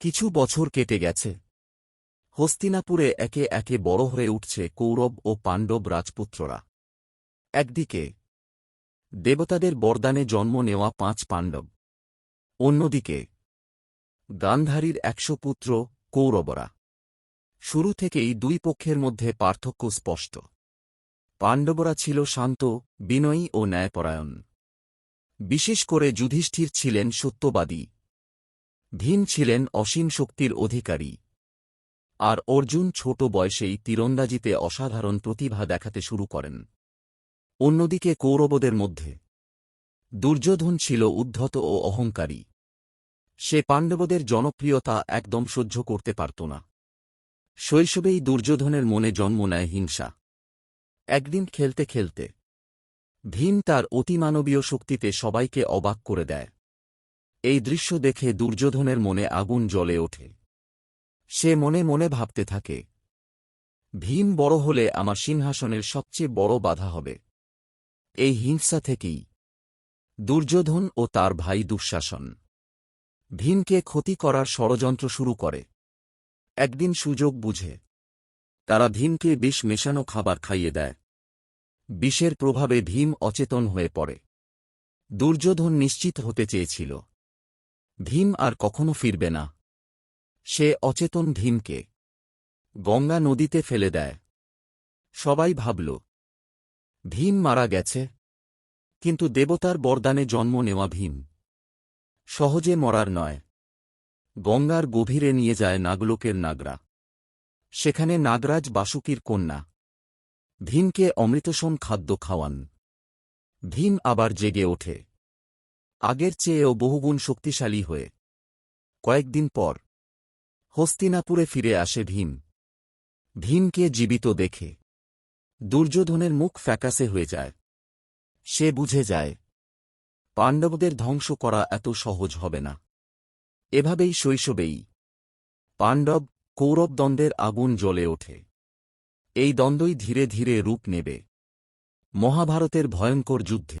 কিছু বছর কেটে গেছে। হস্তিনাপুরে একে একে বড় হয়ে উঠছে কৌরব ও পাণ্ডব রাজপুত্ররা। একদিকে, দেবতাদের বরদানে জন্ম নেওয়া পাঁচ পাণ্ডব। অন্যদিকে, গান্ধারীর একশো পুত্র কৌরবরা। শুরু থেকেই দুই পক্ষের মধ্যে পার্থক্য স্পষ্ট। পাণ্ডবরা ছিল শান্ত, বিনয়ী ও ন্যায়পরায়ণ। বিশেষ করে যুধিষ্ঠির ছিলেন সত্যবাদী। ভীম ছিলেন অসীম শক্তির অধিকারী। আর অর্জুন ছোট বয়সেই তীরন্দাজিতে অসাধারণ প্রতিভা দেখাতে শুরু করেন। অন্যদিকে কৌরবদের মধ্যে দুর্যোধন ছিল উদ্ধত ও অহংকারী। সে পাণ্ডবদের জনপ্রিয়তা একদম সহ্য করতে পারত না। শৈশবেই দুর্যোধনের মনে জন্ম নেয় হিংসা। একদিন খেলতে খেলতে ভীম তার অতিমানবীয় শক্তিতে সবাইকে অবাক করে দেয়। এই দৃশ্য দেখে দুর্যোধনের মনে আগুন জ্বলে ওঠে। সে মনে মনে ভাবতে থাকে, ভীম বড় হলে আমার সিংহাসনের সবচেয়ে বড় বাধা হবে। এই হিংসা থেকেই দুর্যোধন ও তার ভাই দুঃশাসন। ভীমকে ক্ষতি করার ষড়যন্ত্র শুরু করে। একদিন সুযোগ বুঝে, তারা ভীমকে বিষ মেশানো খাবার খাইয়ে দেয়। বিষের প্রভাবে ভীম অচেতন হয়ে পড়ে। দুর্যোধন নিশ্চিত হতে চেয়েছিল ভীম আর কখনো ফিরবে না। সে অচেতন ভীমকে গঙ্গা নদীতে ফেলে দেয়। সবাই ভাবল, ভীম মারা গেছে। কিন্তু দেবতার বরদানে জন্ম নেওয়া ভীম। সহজে মরার নয়। গঙ্গার গভীরে নিয়ে যায় নাগলোকের নাগরা। সেখানে নাগরাজ বাসুকীর কন্যা। ভীমকে অমৃতসম খাদ্য খাওয়ান। ভীম আবার জেগে ওঠে। আগের চেয়েও বহুগুণ শক্তিশালী হয়ে। কয়েকদিন পর, হস্তিনাপুরে ফিরে আসে ভীম। ভীমকে জীবিত দেখে, দুর্যোধনের মুখ ফ্যাকাসে হয়ে যায়। সে বুঝে যায়, পাণ্ডবদের ধ্বংস করা এত সহজ হবে না। এভাবেই শৈশবেই, পাণ্ডব কৌরব দ্বন্দ্বের আগুন জ্বলে ওঠে। এই দ্বন্দ্বই ধীরে ধীরে রূপ নেবে। মহাভারতের ভয়ঙ্কর যুদ্ধে।